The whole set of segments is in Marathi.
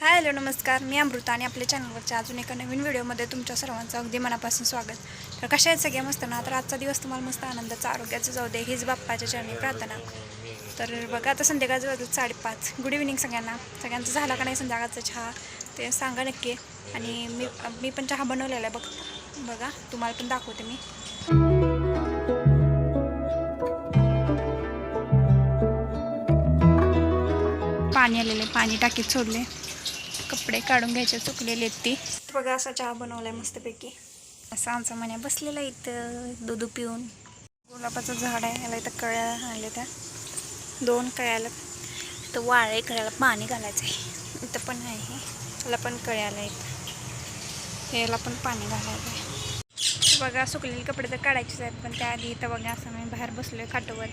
हाय हॅलो नमस्कार. मी अमृता आणि आपल्या चॅनलवरच्या अजून एका नवीन व्हिडिओमध्ये तुमच्या सर्वांचं अगदी मनापासून स्वागत. तर कशा आहेत सगळ्या? मस्त ना? तर आजचा दिवस तुम्हाला मस्त आनंदाचा आरोग्याचं जाऊ दे हीच बाप्पाच्या चरणी प्रार्थना. तर बघा आता संध्याकाळचं वाजत साडेपाच. गुड इव्हिनिंग सगळ्यांना. सगळ्यांचा झाला का नाही संध्याकाळचा चहा? ते सांगा नक्की. आणि मी मी पण चहा बनवलेला आहे बघ. बघा तुम्हाला पण दाखवते मी. पाणी आलेले पाणी टाकीत सोडले. कपडे काढून घ्यायचे चुकलेले आहेत ती. बघा असा चहा बनवलाय मस्तपैकी. असं आमचा म्हणे बसलेला इथं दूध पिऊन. गुलाबाचं झाड आहे याला इथं कळ्या आल्या त्या दोन कळ्याला. इथं वाळे कळ्याला पाणी घालायचं आहे. इथं पण आहे त्याला पण कळ्याला इथं याला पण पाणी घालायचं आहे. बघा सुकलेले कपडे तर काढायचेच आहेत पण त्याआधी इथं बघा असं मी बाहेर बसलोय खाटोवर.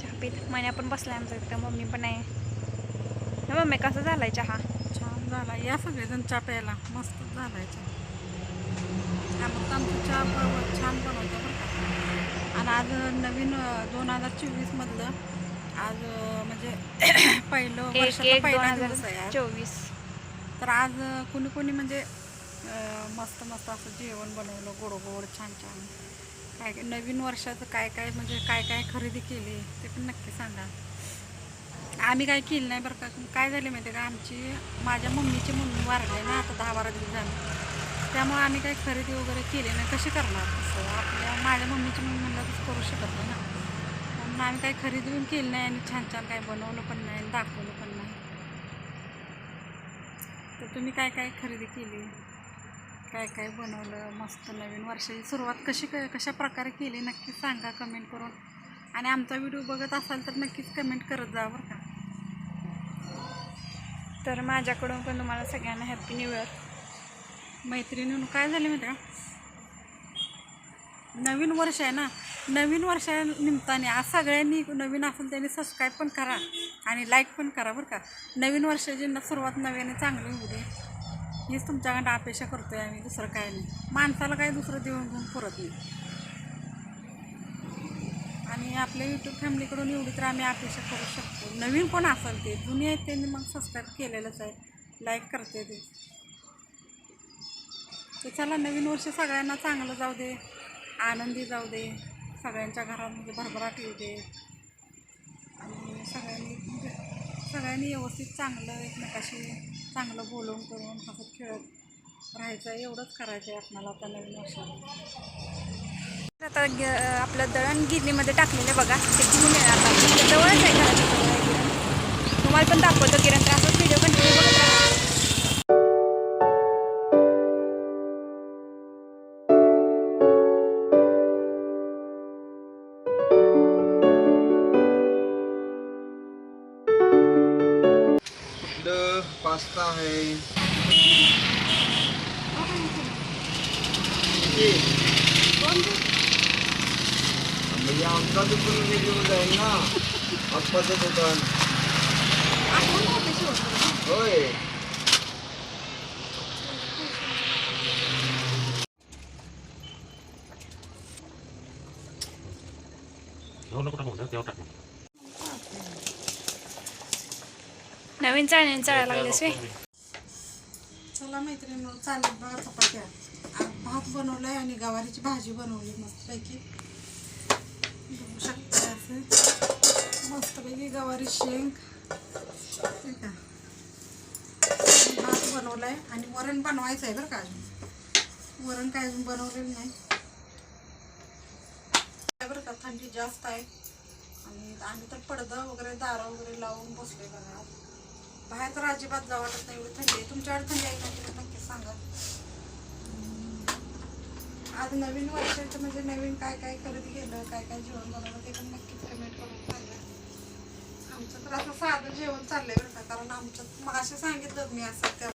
चहा पीत. महिन्या पण बसलाय आमचा इथं मम्मी पण आहे. मम्मी कसा झालाय चहा? छान झाला. या सगळेजण चहा प्यायला. मस्त झालाय चहा त्यामुळे आमचं चहा छान बनवतं बरं का. आणि आज नवीन दोन हजार चोवीसमधलं आज म्हणजे पहिलं वर्षाचा पहिला दिवस आहे. चोवीस. तर आज कोणी कोणी म्हणजे मस्त मस्त असं जेवण बनवलं गोड गोड छान छान. काय काय नवीन वर्षाचं काय काय म्हणजे काय काय खरेदी केली ते पण नक्की सांगा. आम्ही काय केलं नाही बरं का. काय झाले माहिती आहे का? आमची माझ्या मम्मीची मम्मी वारली ना आता दहा बारा दिवस झाले. त्यामुळे आम्ही काही खरेदी वगैरे केली नाही. कशी करणार? तसं आपल्या माझ्या मम्मीची मम्मी म्हणलं तसं करू शकत नाही ना. म्हणून आम्ही काही खरेदी पण केली नाही आणि छान छान काय बनवलं पण नाही आणि दाखवलं पण नाही. तर तुम्ही काय काय खरेदी केली? काय काय बनवलं? मस्त नवीन वर्षाची सुरुवात कशी क कशा प्रकारे केली? नक्की सांगा कमेंट करून. आणि आमचा व्हिडिओ बघत असाल तर नक्कीच कमेंट करत जा बरं का. तर माझ्याकडून पण तुम्हाला सगळ्यांना हॅपी न्यू इयर मैत्रिणीहून काय झालं माहिती का नवीन वर्ष आहे ना? नवीन वर्षा निमित्ताने आज सगळ्यांनी नवीन असेल त्यांनी सबस्क्राईब पण करा आणि लाईक पण करा बरं का. नवीन वर्षाची सुरुवात नव्याने चांगली होऊ दे. हीच तुमच्याकडं अपेक्षा करतो आहे आम्ही दुसरं काय नाही. माणसाला काय दुसरं देऊन घेऊन पुरत नाही. आणि आपल्या यूट्यूब फॅमिलीकडून एवढी तर आम्ही अपेक्षा करू शकतो. नवीन कोण असेल ते जुनी आहेत त्यांनी मग सबस्क्राईब केलेलंच आहे. लाईक करते ते. तर चला नवीन वर्ष सगळ्यांना चांगलं जाऊ दे आनंदी जाऊ दे सगळ्यांच्या घरात म्हणजे भरभराट येऊ दे. आणि सगळ्यांनी म्हणजे सगळ्यांनी व्यवस्थित चांगलं एकमेकाशी चांगलं बोलून करून हसत खेळत राहायचं आहे एवढंच करायचं आहे आपल्याला आता नवीन वर्षाला. आता आपलं दळण गिरणीमध्ये टाकलेलं बघा ते घेऊन येणार आता? जवळच आहे गिरण तुम्हाला पण दाखवतो गिरण तर असंच व्हिडिओ कंटिन्यू बघत राहा. इकडं पास्ता आहे. किती? म्हणजे आमचा दुकान निघून जाईल ना. आप्पाचं दुकान होय. नवीन चाळणी चढायला लागलेस वे चला मैत्रिणी चालेल बघा चपात्या. भात बनवलाय आणि गवारीची भाजी बनवली मस्तपैकी. बघू शकता असे मस्तपैकी गवारी शेंग नाही आहे भात बनवलाय आणि वरण बनवायचं आहे बरं का अजून. वरण काय अजून बनवलेलं नाही. बरं का थंडी जास्त आहे. आणि आम्ही तर पडदा वगैरे दारं वगैरे लावून बसलोय बघा. बाहेर तर अजिबात जावं वाटत नाही एवढी थंडी आहे. तुमच्याकडे थंडी आहे का? नक्की सांगा. आज नवीन वर्षाचं म्हणजे नवीन काय काय करत गेलं काय काय जेवण बनवलं ते पण नक्कीच कमेंट करून सांगा. आमचं तर असं साधं जेवण चाललंय बरं का कारण आमच्यात मग असे सांगितलं मी असं त्या